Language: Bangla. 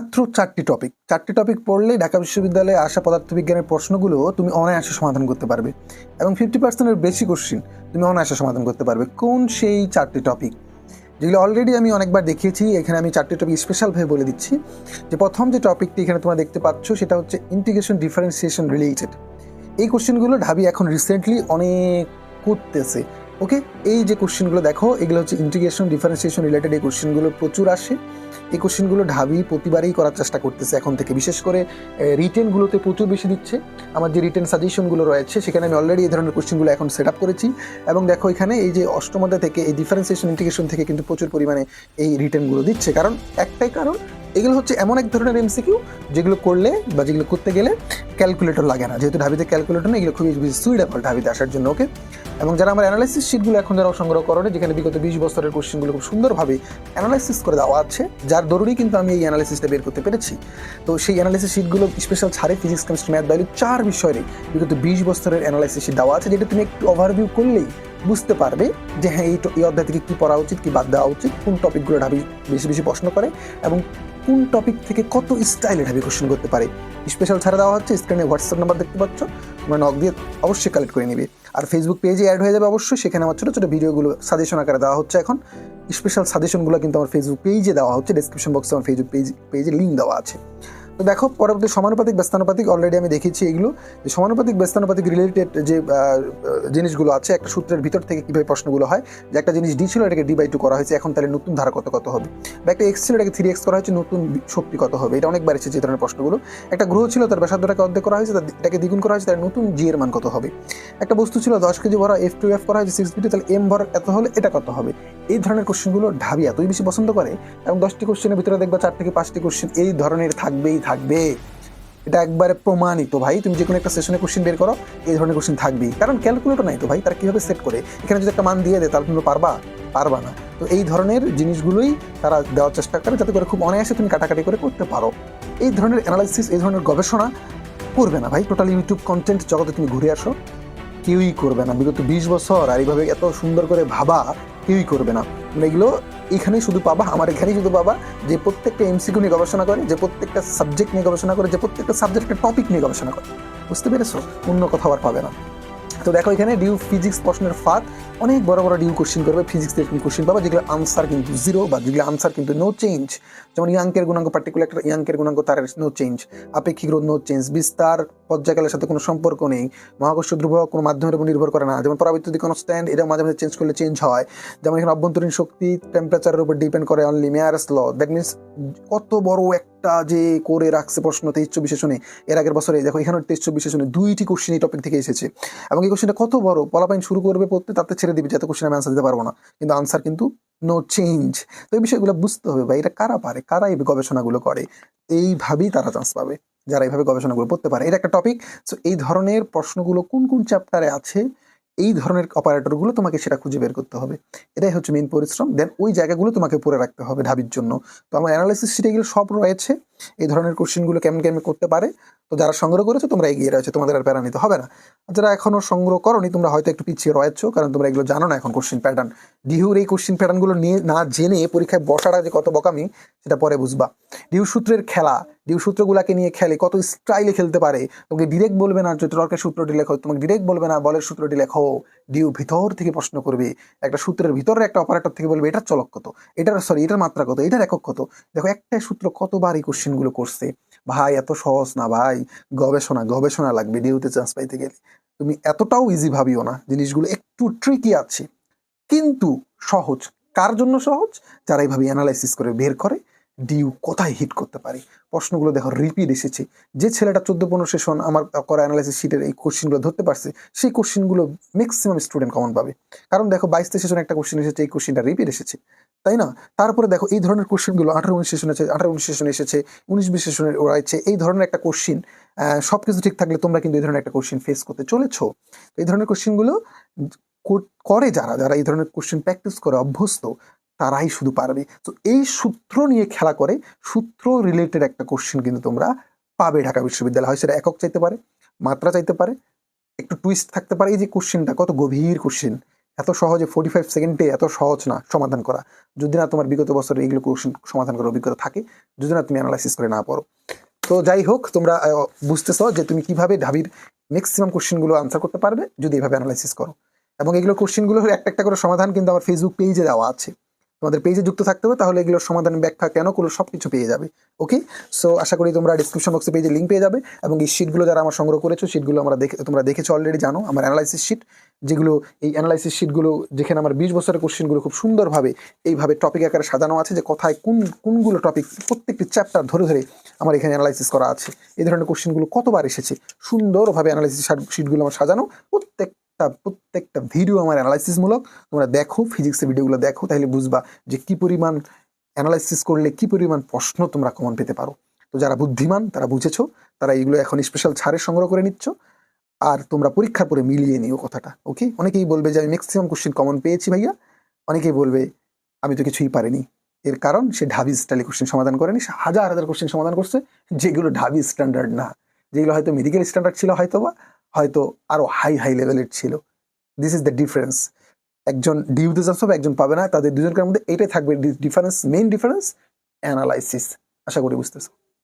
মাত্র চারটি টপিক চারটি টপিক পড়লে ঢাকা বিশ্ববিদ্যালয়ে আসা পদার্থবিজ্ঞানের প্রশ্নগুলো তুমি অনায়াসে সমাধান করতে পারবে। এবং ফিফটি পার্সেন্টের বেশি কোশ্চিন তুমি অনায়াসে সমাধান করতে পারবে। কোন সেই চারটি টপিক যেগুলো অলরেডি আমি অনেকবার দেখিয়েছি, এখানে আমি চারটি টপিক স্পেশালভাবে বলে দিচ্ছি। যে প্রথম যে টপিকটি এখানে তোমরা দেখতে পাচ্ছ, সেটা হচ্ছে ইন্টিগ্রেশন ডিফারেন্সিয়েশন রিলেটেড এই কোশ্চেনগুলো ঢাবি এখন রিসেন্টলি অনেক করতেছে। ওকে এই যে কোশ্চেনগুলো দেখো, এগুলো হচ্ছে ইন্টিগ্রেশন ডিফারেন্সিয়েশন রিলেটেড এই কোশ্চেনগুলো প্রচুর আসে। এই কোশ্চেনগুলো ঢাবি প্রতিবারেই করার চেষ্টা করতেছে এখন থেকে। বিশেষ করে রিটেনগুলোতে প্রচুর বেশি দিচ্ছে। আমার যে রিটেন সাজেশনগুলো রয়েছে, সেখানে আমি অলরেডি এই ধরনের কোশ্চেনগুলো এখন সেট আপ করেছি। এবং দেখো, এখানে এই যে অষ্টমতা থেকে এই ডিফারেন্সিয়েশন ইন্টিগ্রেশন থেকে কিন্তু প্রচুর পরিমাণে এই রিটেনগুলো দিচ্ছে। কারণ, একটাই কারণ, এগুলো হচ্ছে এমন এক ধরনের এমসিকিউ যেগুলো করলে বা যেগুলো করতে গেলে ক্যালকুলেটর লাগে না। যেহেতু ঢাবিতে ক্যালকুলেটর নেই, এগুলো খুবই সুইটেবল ঢাবিতে আসার জন্য ওকে এবং যারা আমার অ্যানালাইসিস শিটগুলো এখন যারা সংগ্রহ করে যেখানে বিগত বিশ বছরের কোশ্চেনগুলো খুব সুন্দরভাবে অ্যানালাইসিস করে দেওয়া আছে, যার দরুনই কিন্তু আমি এই অ্যানালাইসিসটা বের করতে পেরেছি। তো সেই অ্যানালাইসিস শিটগুলো স্পেশাল ছাড়ে ফিজিক্স কেমিস্ট্রি ম্যাথ বায়োলজি চার বিষয়ের বিগত বিশ বছরের অ্যানালাইসিস শিট দেওয়া আছে, যেটা তুমি একটু ওভারভিউ করলেই বুঝতে পারবে যে হ্যাঁ এই অধ্যায় থেকে কী পড়া উচিত, কী বাদ দেওয়া উচিত, কোন টপিকগুলো ঢাবি বেশি বেশি প্রশ্ন করে এবং কোন টপিক থেকে কত স্টাইলে ঢাবি কোশ্চেন করতে পারে? স্পেশাল ছাড়া দেওয়া হচ্ছে স্ক্রিনে হোয়াটসঅ্যাপ নাম্বার দেখতে পাচ্ছ, তোমরা নক দিয়ে অবশ্যই কালেক্ট করে নিবে। আর ফেসবুক পেজে অ্যাড হয়ে যাবে অবশ্যই, সেখানে আমার ছোটো ছোটো ভিডিওগুলো সাজেশন আকারে দেওয়া হচ্ছে এখন। স্পেশাল সাজেশনগুলো কিন্তু আমার ফেসবুক পেজে দেওয়া হচ্ছে ডিসক্রিপশন বক্সে আমার ফেসবুক পেজ পেজে লিঙ্ক দেওয়া আছে। তো দেখো, পরবর্তী সমানুপাতিক, ব্যস্তানুপাতিক অলরেডি আমি দেখেছি এগুলো। যে সমানুপাতিক, ব্যস্তানুপাতিক রিলেটেড যে জিনিসগুলো আছে একটা সূত্রের ভিতর থেকে কীভাবে প্রশ্নগুলো হয়। যে একটা জিনিস ডি ছিল, এটাকে ডি বাই টু করা হয়েছে, এখন তাহলে নতুন ধারা কত কত হবে? বা একটা এক্স ছিল, এটাকে থ্রি এক্স করা হয়েছে, নতুন শক্তি কত হবে? এটা অনেকবার এসেছে এই ধরনের প্রশ্নগুলো। একটা গ্রহ ছিল, তার ব্যাসার্ধটাকে অর্ধেক করা হয়েছে এটাকে দ্বিগুণ করা হয়েছে, তার নতুন জি এর মান কত হবে? একটা বস্তু ছিল, দশ কেজি ভরা এফ টু এফ করা হয়েছে সিক্স বিটি তাহলে এম ভর এত হলে এটা কত হবে? এই ধরনের কোশ্চেনগুলো ঢাবি এতই বেশি পছন্দ করে। এবং দশটি কোশ্চেনের ভিতরে দেখবা চার থেকে পাঁচটি কোশ্চেন এই ধরনের থাকবেই থাকবে এটা একবারে প্রমাণিত ভাই, তুমি যে কোনো একটা সেশনে কোশ্চেন বের করো, এই ধরনের কোশ্চেন থাকবেই। কারণ ক্যালকুলেটর নাই তো ভাই, তারা কীভাবে সেট করে? এখানে যদি একটা মান দিয়ে দেয়, তাহলে তুমি পারবা? পারবা না। তো এই ধরনের জিনিসগুলোই তারা দেওয়ার চেষ্টা করে, যাতে করে খুব অনায়াসে তুমি কাটাকাটি করে করতে পারো। এই ধরনের অ্যানালাইসিস এই ধরনের গবেষণা করবে না ভাই। টোটাল ইউটিউব কন্টেন্ট জগতে তুমি ঘুরে আসো, কেউই করবে না। বিগত বিশ বছর আর এইভাবে এত সুন্দর করে ভাবা, কেউই করবে না। মানে এগুলো এখানেই শুধু পাবা, আমার এখানেই শুধু পাবা, যে প্রত্যেকটা এমসিকিউ নিয়ে গবেষণা করে, যে প্রত্যেকটা সাবজেক্ট নিয়ে গবেষণা করে, যে প্রত্যেকটা সাবজেক্টের টপিক নিয়ে গবেষণা করে। বুঝতে পেরেছ? অন্য কোথাও আর পাবে না। তো দেখো এখানে ডিউ ফিজিক্স প্রশ্নের ফাঁদ। অনেক বড় বড় ডিউ কোশ্চেন করবে ফিজিক্স থেকে তুমি কোশ্চেন পাবা, যেগুলো আনসার কিন্তু জিরো বা যেগুলো আনসার কিন্তু নো চেঞ্জ যেমন ইয়াঙ্কের গুণাঙ্ক পার্টিকুলার একটা ইয়াঙ্কের গুণাঙ্ক তার নো চেঞ্জ আপেক্ষিক রোধ নো চেঞ্জ বিস্তার, পর্যায়কালের সাথে কোনো সম্পর্ক নেই। মহাকর্ষ ধ্রুব কোনো মাধ্যমের উপর নির্ভর করে না। যেমন পরাবৈদ্যুতিক কনস্ট্যান্ট এটা মাঝে মাঝে চেঞ্জ করলে চেঞ্জ হয়। যেমন এখানে অভ্যন্তরীণ শক্তি টেম্পারেচারের উপর ডিপেন্ড করে only Meyer's law that means কত বড় একটা যে করে রাখছে প্রশ্ন তেইশ বিশেষণে এর আগের বছরে, দেখো এখানে তেইশ বিশেষণে দুইটি কোশ্চেন এই টপিক থেকে এসেছে। এবং এই কোশ্চেনটা কত বড়? পলাপাইন শুরু করবে পড়তে তাতে ছেড়ে দিবে, যাতে কোশ্চেন আমি আনসার দিতে পারব না। কিন্তু আনসার কিন্তু নো চেঞ্জ তো এই বিষয়গুলো বুঝতে হবে ভাই, এটা কারা পারে? কারা এই গবেষণাগুলো করে? এইভাবেই তারা চান্স পাবে, যারা এইভাবে গবেষণাগুলো পড়তে পারে। এটা একটা টপিক সো এই ধরনের প্রশ্নগুলো কোন কোন চ্যাপ্টারে আছে? এই ধরনের অপারেটরগুলো তোমাকে সেটা খুঁজে বের করতে হবে। এটাই হচ্ছে মেন পরিশ্রম। দেন ওই জায়গাগুলো তোমাকে পরে রাখতে হবে ঢাবির জন্য। তো আমার অ্যানালাইসিস শিটে এগুলো সব রয়েছে। এই ধরনের কোশ্চেনগুলো কেমন কেমন করতে পারে? তো যারা সংগ্রহ করেছ, তোমরা এগিয়ে রয়েছে, তোমাদের আর প্যারা নিতে হবে না। যারা এখনও সংগ্রহ করনি, তোমরা হয়তো একটু পিছিয়ে রয়েছো, কারণ তোমরা এগুলো জানো না এখন কোশ্চেন প্যাটার্ন ডিহুর এই কোশ্চেন প্যাটার্নগুলো নিয়ে না জেনে পরীক্ষায় বসাটা যে কত বকামি, সেটা পরে বুঝবা। ডিউ সূত্রের খেলা ডিউ সূত্রগুলোকে নিয়ে খেলে কত স্টাইলে খেলতে পারে। তোমাকে ডিরেক্ট বলবে না যে সূত্রটি লেখো। তোমাকে ডিরেক্ট বলবে না, বলের সূত্রটি লেখো। ডিউ ভিতর থেকে প্রশ্ন করবে, একটা সূত্রের ভিতরে একটা অপারেটর থেকে বলবে এটার চলক কত? এটার সরি এটার মাত্রা কত? এটার একক কত? দেখো, একটাই সূত্র কতবার এই কোশ্চেনগুলো করছে। ভাই, এত সহজ না ভাই। গবেষণা গবেষণা লাগবে ডিউতে চান্স পাইতে গেলে। তুমি এতটাও ইজি ভাবিও না জিনিসগুলো, একটু ট্রিকি আছে। কিন্তু সহজ। কার জন্য সহজ? যারা এইভাবে অ্যানালাইসিস করে, বের করে ডিউ কোথায় হিট করতে পারে? প্রশ্নগুলো দেখো রিপিট এসেছে। যে ছেলেটা চোদ্দ পনেরো সেশন আমার করা অ্যানালাইসিস শিটের এই কোশ্চেনগুলো ধরতে পারছে, সেই কোশ্চেনগুলো ম্যাক্সিমাম স্টুডেন্ট কমন পাবে। কারণ দেখো বাইশতে সেশন একটা কোশ্চেন এসেছে, এই কোশ্চেনটা রিপিট এসেছে। তাই না? তারপরে দেখো, এই ধরনের কোশ্চেনগুলো আঠারো উনিশ সেশন আছে, আঠারো উনিশ সেশন এসেছে, উনিশ বিশ সেশনের রয়েছে এই ধরনের একটা কোশ্চিন সব কিছু ঠিক থাকলে তোমরা কিন্তু এই ধরনের একটা কোশ্চেন ফেস করতে চলেছো। এই ধরনের কোশ্চেনগুলো করে যারা যারা এই ধরনের কোশ্চেন প্র্যাকটিস করে অভ্যস্ত তারাই শুধু পারবে। তো এই সূত্র নিয়ে খেলা করে, সূত্র রিলেটেড একটা কোশ্চেন কিন্তু তোমরা পাবে ঢাকা বিশ্ববিদ্যালয়। হয় সেটা একক চাইতে পারে, মাত্রা চাইতে পারে, একটু টুইস্ট থাকতে পারে। এই যে কোশ্চেনটা কত গভীর কোশ্চেন এত সহজে ফোর্টি ফাইভ সেকেন্ডে এত সহজ না সমাধান করা। যদি না তোমার বিগত বছরে এইগুলো কোশ্চেন সমাধান করার অভিজ্ঞতা থাকে, যদি না তুমি অ্যানালাইসিস করে না পড়ো। তো যাই হোক, তোমরা বুঝতেছো যে তুমি কীভাবে ঢাবির ম্যাক্সিমাম কোশ্চেনগুলো আনসার করতে পারবে যদি এভাবে অ্যানালাইসিস করো। এবং এগুলো কোশ্চেনগুলোর একটা একটা করে সমাধান কিন্তু আমার ফেসবুক পেজে দেওয়া আছে। তোমাদের পেজে যুক্ত থাকতে হবে, তাহলে এগুলোর সমাধান ব্যাখ্যা কেন করল সব কিছু পেয়ে যাবে ওকে সো আশা করি তোমরা ডিসক্রিপশন বক্সে পেজে লিঙ্ক পেয়ে যাবে এবং এই শিটগুলো যারা আমার সংগ্রহ করেছ শিটগুলো আমরা দেখে, তোমরা দেখেছ অলরেডি জানো আমার অ্যানালাইসিস শিট যেগুলো, এই অ্যানালাইসিস শিটগুলো যেখানে আমার বিশ বছরের কোশ্চেনগুলো খুব সুন্দরভাবে এইভাবে টপিক আকারে সাজানো আছে যে কোথায় কোন, কোনগুলো টপিক প্রত্যেকটি চ্যাপ্টার ধরে ধরে আমার এখানে অ্যানালাইসিস করা আছে। এই ধরনের কোশ্চেনগুলো কতবার এসেছে? সুন্দরভাবে অ্যানালাইসিস শিটগুলো আমার সাজানো প্রত্যেকটা প্রত্যেকটা ভিডিও আমার অ্যানালাইসিসমূলক তোমরা দেখো ফিজিক্সের ভিডিওগুলো দেখো, তাহলে বুঝবা যে কি পরিমাণ অ্যানালাইসিস করলে কি পরিমাণ প্রশ্ন তোমরা কমন পেতে পারো। তো যারা বুদ্ধিমান, তারা বুঝেছ, তারা এইগুলো এখন স্পেশাল ছাড়ে সংগ্রহ করে নিচ্ছ। আর তোমরা পরীক্ষার পরে মিলিয়ে নিও কথাটা ওকে অনেকেই বলবে যে, আমি ম্যাক্সিমাম কোশ্চেন কমন পেয়েছি ভাইয়া। অনেকেই বলবে, আমি তো কিছুই পারিনি। এর কারণ, সে ঢাবি স্টাইলে কোশ্চেন সমাধান করেনি, সে হাজার হাজার কোশ্চেন সমাধান করছে, যেগুলো ঢাবি স্ট্যান্ডার্ড না। যেগুলো হয়তো মেডিকেল স্ট্যান্ডার্ড ছিল হয়তো বা হয়তো আরও হাই হাই লেভেলের ছিল। দিস ইজ দ্য ডিফারেন্স একজন ডিউতে চান্স হবে একজন পাবে না, তাদের দুজনকার মধ্যে এটাই থাকবে ডিফারেন্স মেইন ডিফারেন্স অ্যানালাইসিস আশা করি বুঝতেছো।